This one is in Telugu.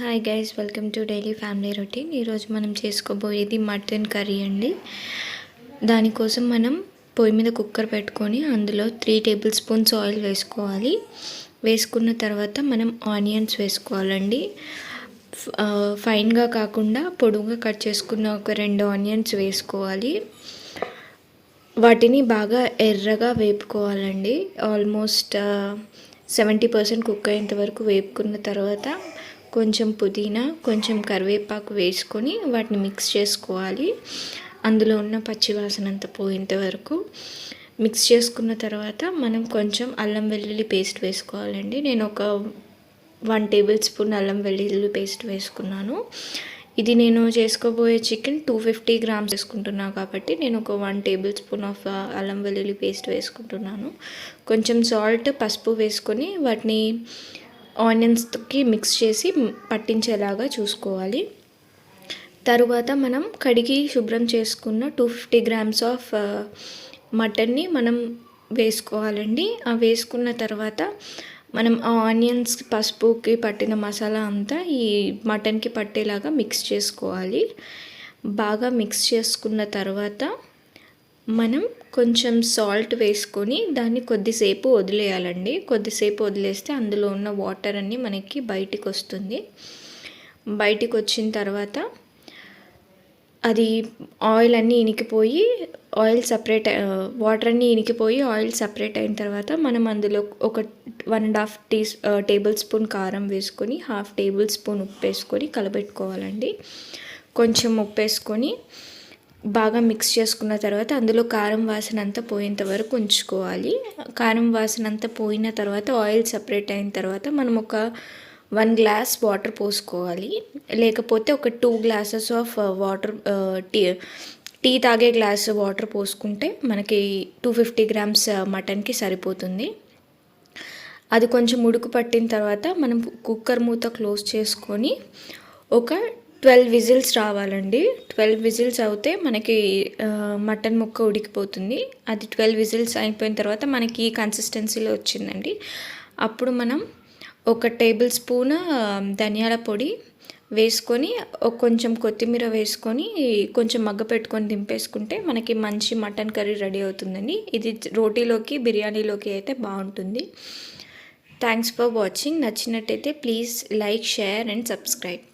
Hi guys welcome to daily family routine ఈరోజు మనం చేసుకోబోయేది మటన్ కర్రీ అండి. దానికోసం మనం పొయ్యి మీద కుక్కర్ పెట్టుకొని అందులో త్రీ టేబుల్ స్పూన్స్ ఆయిల్ వేసుకోవాలి. వేసుకున్న తర్వాత మనం ఆనియన్స్ వేసుకోవాలండి. ఫైన్గా కాకుండా పొడుగుగా కట్ చేసుకున్న ఒక రెండు ఆనియన్స్ వేసుకోవాలి. వాటిని బాగా ఎర్రగా వేపుకోవాలండి. ఆల్మోస్ట్ సెవెంటీ పర్సెంట్ కుక్ అయ్యేంత వరకు వేపుకున్న తర్వాత కొంచెం పుదీనా కొంచెం కరివేపాకు వేసుకొని వాటిని మిక్స్ చేసుకోవాలి. అందులో ఉన్న పచ్చివాసన అంతా పోయేంత వరకు మిక్స్ చేసుకున్న తర్వాత మనం కొంచెం అల్లం వెల్లుల్లి పేస్ట్ వేసుకోవాలండి. నేను ఒక వన్ టేబుల్ స్పూన్ అల్లం వెల్లుల్లి పేస్ట్ వేసుకున్నాను. ఇది నేను చేసుకోబోయే చికెన్ టూ ఫిఫ్టీ గ్రామ్స్ వేసుకుంటున్నాను కాబట్టి నేను ఒక వన్ టేబుల్ స్పూన్ ఆఫ్ అల్లం వెల్లుల్లి పేస్ట్ వేసుకుంటున్నాను. కొంచెం సాల్ట్ పసుపు వేసుకొని వాటిని ఆనియన్స్కి మిక్స్ చేసి పట్టించేలాగా చూసుకోవాలి. తరువాత మనం కడిగి శుభ్రం చేసుకున్న టూ ఫిఫ్టీ గ్రామ్స్ ఆఫ్ మటన్ని మనం వేసుకోవాలండి. ఆ వేసుకున్న తర్వాత మనం ఆ ఆనియన్స్ పసుపుకి పట్టిన మసాలా అంతా ఈ మటన్కి పట్టేలాగా మిక్స్ చేసుకోవాలి. బాగా మిక్స్ చేసుకున్న తర్వాత మనం కొంచెం సాల్ట్ వేసుకొని దాన్ని కొద్దిసేపు వదిలేయాలండి. కొద్దిసేపు వదిలేస్తే అందులో ఉన్న వాటర్ అన్నీ మనకి బయటికి వస్తుంది. బయటికి వచ్చిన తర్వాత అది ఆయిల్ అన్నీ ఇనికిపోయి ఆయిల్ సపరేట్ వాటర్ అన్నీ ఇనికిపోయి ఆయిల్ సపరేట్ అయిన తర్వాత మనం అందులో ఒక one and half tea tablespoon కారం వేసుకొని హాఫ్ టేబుల్ స్పూన్ ఉప్పు వేసుకొని కలబెట్టుకోవాలండి. కొంచెం ఉప్పు వేసుకొని బాగా మిక్స్ చేసుకున్న తర్వాత అందులో కారం వాసన అంతా పోయేంత వరకు ఉంచుకోవాలి. కారం వాసన అంతా పోయిన తర్వాత ఆయిల్ సపరేట్ అయిన తర్వాత మనం ఒక వన్ గ్లాస్ వాటర్ పోసుకోవాలి. లేకపోతే ఒక two glasses of water tea tea తాగే గ్లాస్ వాటర్ పోసుకుంటే మనకి టూ ఫిఫ్టీ గ్రామ్స్ మటన్కి సరిపోతుంది. అది కొంచెం ఉడుకు పట్టిన తర్వాత మనం కుక్కర్ మూత క్లోజ్ చేసుకొని ఒక ట్వెల్వ్ విజిల్స్ రావాలండి. ట్వెల్వ్ విజిల్స్ అవుతే మనకి మటన్ ముక్క ఉడికిపోతుంది. అది ట్వెల్వ్ విజిల్స్ అయిపోయిన తర్వాత మనకి కన్సిస్టెన్సీలో వచ్చిందండి. అప్పుడు మనం ఒక టేబుల్ స్పూన్ ధనియాల పొడి వేసుకొని కొంచెం కొత్తిమీర వేసుకొని కొంచెం మగ్గ పెట్టుకొని దింపేసుకుంటే మనకి మంచి మటన్ కర్రీ రెడీ అవుతుందండి. ఇది రోటీలోకి బిర్యానీలోకి అయితే బాగుంటుంది. థ్యాంక్స్ ఫర్ వాచింగ్ నచ్చినట్టయితే please like share and subscribe.